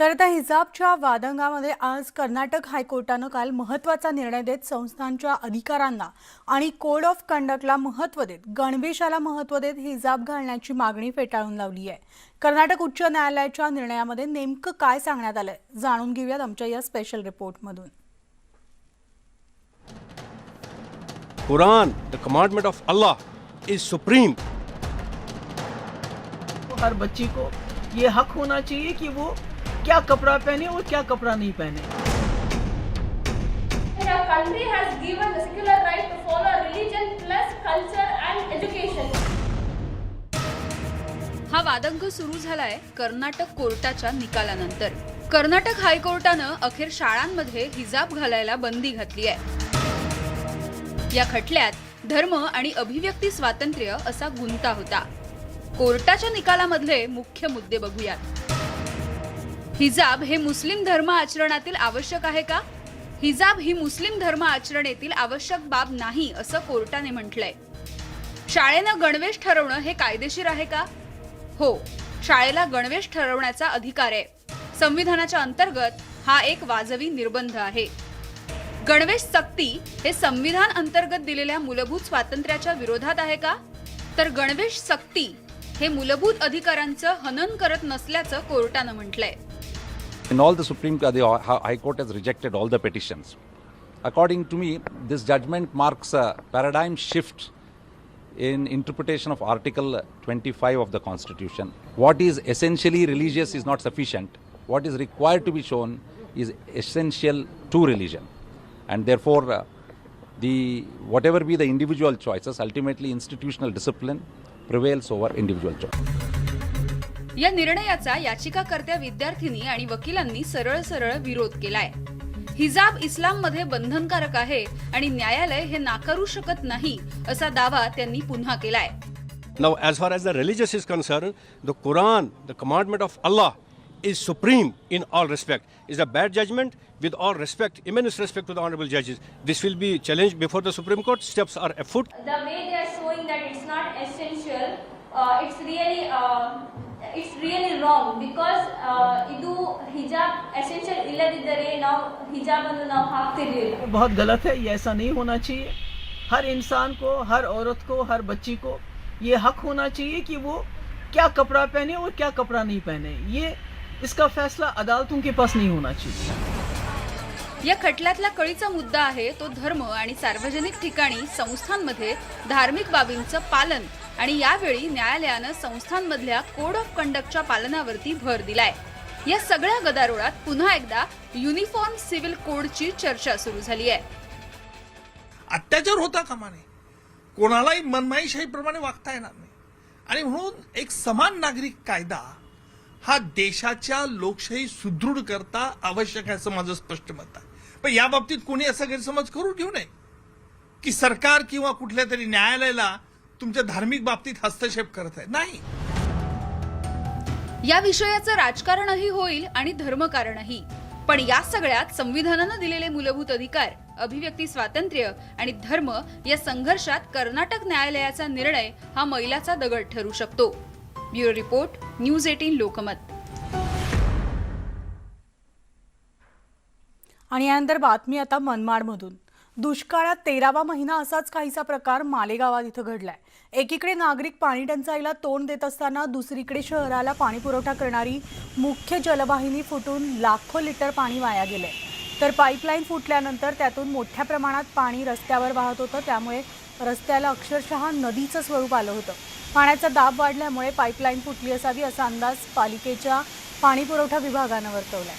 तर त्या हिजाबच्या वादंगामध्ये आज कर्नाटक हायकोर्टानं काल महत्त्वाचा निर्णय देत संस्थांच्या अधिकारांना आणि कोड ऑफ कंडक्टला महत्त्व देत गणवेशाला महत्त्व देत हिजाब घालण्याची मागणी फेटाळून लावली आहे कर्नाटक उच्च न्यायालयाच्या निर्णयामध्ये नेमकं काय सांगण्यात आलंय जाणून घेऊयात आमच्या या स्पेशल रिपोर्टमधून Quran, the commandment of Allah, is supreme. हर बच्ची को ये हक होना चाहिए कि वो क्या कपड़ा पहने और क्या कपड़ा नहीं पहने। Our country has given the secular right to follow religion plus culture and education. हा वादंग सुरू झालाय कर्नाटक कोर्टाच्या निकालानंतर. कर्नाटक हायकोर्टानं अखेर शाळांमध्ये हिजाब घालायला बंदी घातली आहे. या खटल्यात धर्म आणि अभिव्यक्ती स्वातंत्र्य असा गुंता होता. कोर्टाच्या निकालामधले मुख्य मुद्दे बघूयात. हिजाब हे मुस्लिम धर्म आचरणातील आवश्यक आहे का? हिजाब ही मुस्लिम धर्म आचरणेतील आवश्यक बाब नाही असं कोर्टाने म्हटलंय. शाळेनं गणवेश ठरवणं हे कायदेशीर आहे का? हो शाळेला गणवेश ठरवण्याचा अधिकार आहे. संविधानाच्या अंतर्गत हा एक वाजवी निर्बंध आहे. गणवेश सक्ती हे संविधान अंतर्गत दिलेल्या मूलभूत स्वातंत्र्याच्या विरोधात आहे का? तर गणवेश सक्ती हे मूलभूत अधिकारांचं हनन करत नसल्याचं कोर्टानं म्हटलंय. In all, the Supreme uh, the High Court has rejected all the petitions. According to me, this judgment marks a paradigm shift in interpretation of Article 25 of the Constitution. What is essentially religious is not sufficient. What is required to be shown is essential to religion, and therefore, uh, the whatever be the individual choices, ultimately institutional discipline prevails over individual choice. या निर्णयाचा याचिकाकर्त्या विद्यार्थिनी आणि वकिलांनी सरळ सरळ विरोध केलाय हिजाब इस्लाममध्ये बंधनकारक आहे आणि न्यायालय हे नाकारू शकत नाही असा दावा त्यांनी पुन्हा केलाय Now, as far as the religious is concerned, the Quran, the commandment of Allah, is supreme in all respect. Is a bad judgment with all respect, immense respect to the honorable judges. This will be challenged before the Supreme Court. Steps are afoot. The way they are showing that it's not essential, uh, it's really uh, it's really wrong because uh, ಇದು hijab essential ಇಲ್ಲದಿದ್ದರೆ ನಾವು ಹಿಜಾಬ್ ಅನ್ನು ನಾವು ಹಾಕ್ತಿರ್ಲಿಲ್ಲ बहुत गलत है ये ऐसा नहीं होना चाहिए हर इंसान को हर औरत को हर बच्ची को ये हक होना चाहिए कि वो क्या कपड़ा पहने और क्या कपड़ा नहीं पहने ये इसका फैसला अदालतों के पास नहीं होना चाहिए या खटल्यातला कळीचा मुद्दा आहे तो धर्म आणि सार्वजनिक ठिकाणी संस्थांमध्ये धार्मिक बाबींचं पालन आणि यावेळी न्यायालयानं संस्थांमधल्या कोड ऑफ कंडक्टच्या पालनावरती भर दिलाय. या सगळ्या गदारोळात पुन्हा एकदा युनिफॉर्म सिव्हिल कोडची चर्चा सुरू झाली आहे. अत्याचार होता कामा नये कोणालाही मनमाईशाहीप्रमाणे वागता येणार नाही. आणि म्हणून एक समान नागरिक कायदा हा देशाच्या लोकशाही सुदृढ करता आवश्यक आहे असं माझं स्पष्ट मत आहे. पण या बाबतीत कोणी असा गैरसमज करून घेऊ नये? की सरकार किंवा कुठल्या तरी न्यायालयाला तुमच्या धार्मिक बाबतीत हस्तक्षेप करत आहे. नाही. या विषयाचं राजकारणही होईल आणि धर्मकारणही. पण या सगळ्यात संविधानानं दिलेले मूलभूत अधिकार अभिव्यक्ती स्वातंत्र्य आणि धर्म या संघर्षात कर्नाटक न्यायालयाचा निर्णय हा मैलाचा दगड ठरू शकतो. Bureau report news eighteen Lokmat. आणि यानंतर बातमी आता मनमाडमधून. दुष्काळात तेरावा महिना असाच काहीसा प्रकार मालेगावात इथं घडलाय. एकीकडे नागरिक पाणी टंचाईला तोंड देत असताना दुसरीकडे शहराला पाणी पुरवठा करणारी मुख्य जलवाहिनी फुटून लाखो लिटर पाणी वाया गेले तर पाईपलाईन फुटल्यानंतर त्यातून मोठ्या प्रमाणात पाणी रस्त्यावर वाहत होतं त्यामुळे रस्त्याला अक्षरशः नदीचं स्वरूप आलं होतं. पाण्याचा दाब वाढल्यामुळे पाईपलाईन फुटली असावी असा अंदाज पालिकेच्या पाणी पुरवठा विभागानं वर्तवलाय.